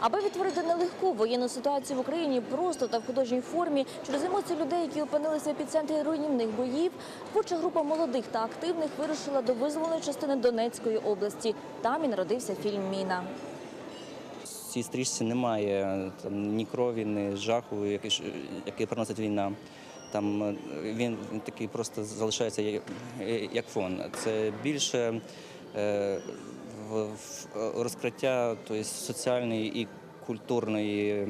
Аби відтворити нелегку воєнну ситуацію в Україні просто та в художній формі через емоції людей, які опинилися в епіцентрі руйнівних боїв, творча група молодих та активних вирушила до визволеної частини Донецької області. Там і народився фільм Міна. В цій стрічці немає там, ні крові, ні жаху, який, приносить війна. Там е, він, такий просто залишається як фон. Це більше е, в, в розкриття тобто, соціальної і культурної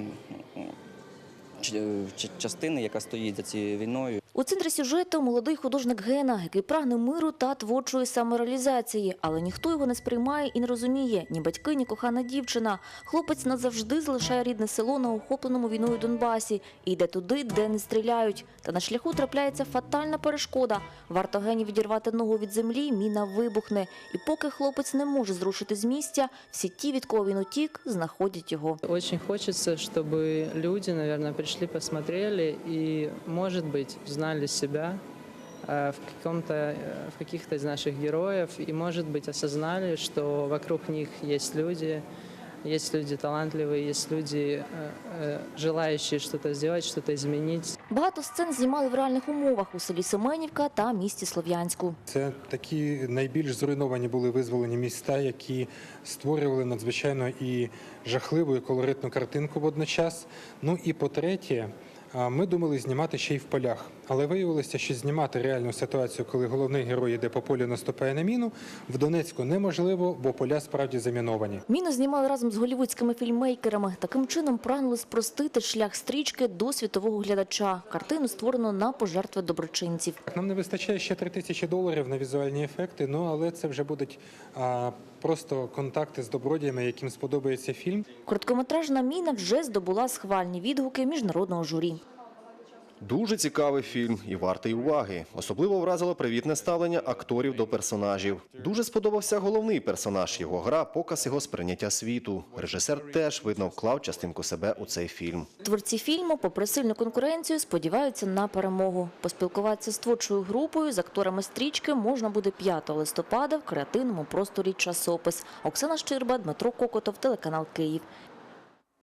ч- частини, яка стоїть за цією війною. У центрі сюжету молодий художник Гена, який прагне миру та творчої самореалізації, але ніхто його не сприймає і не розуміє ні батьки, ні кохана дівчина. Хлопець назавжди залишає рідне село на охопленому війною Донбасі і йде туди, де не стріляють. Та на шляху трапляється фатальна перешкода. Варто Гені відірвати ногу від землі, міна вибухне. І поки хлопець не може зрушити з місця, всі ті, від кого він утік, знаходять його. Очень хочется, чтобы люди, наверное, пришли, посмотрели и, может быть, узнали себя э, в каком-то, э, в каких-то из наших героев и, может быть, осознали, что вокруг них есть люди, есть люди талантливые, есть люди, э, э, желающие что-то сделать, что-то изменить. Багато сцен знімали в реальних умовах у селі Семенівка та місті Слов'янську. Це такі найбільш зруйновані були визволені міста, які створювали надзвичайно і жахливу і колоритну картинку водночас. Ну і по-третє, а, ми думали знімати ще й в полях, але виявилося, що знімати реальну ситуацію, коли головний герой йде по полю, наступає на міну, в Донецьку неможливо, бо поля справді заміновані. Міну знімали разом з голівудськими фільмейкерами. Таким чином прагнули спростити шлях стрічки до світового глядача. Картину створено на пожертви доброчинців. Нам не вистачає ще 3 тисячі доларів на візуальні ефекти, ну але це вже будуть а, просто контакти з добродіями, яким сподобається фільм. Короткометражна міна вже здобула схвальні відгуки міжнародного журі. Дуже цікавий фільм і вартий уваги. Особливо вразило привітне ставлення акторів до персонажів. Дуже сподобався головний персонаж, його гра, показ його сприйняття світу. Режисер теж видно вклав частинку себе у цей фільм. Творці фільму, попри сильну конкуренцію, сподіваються на перемогу. Поспілкуватися з творчою групою з акторами стрічки можна буде 5 листопада в креативному просторі часопис. Оксана Щирба, Дмитро Кокотов, телеканал Київ.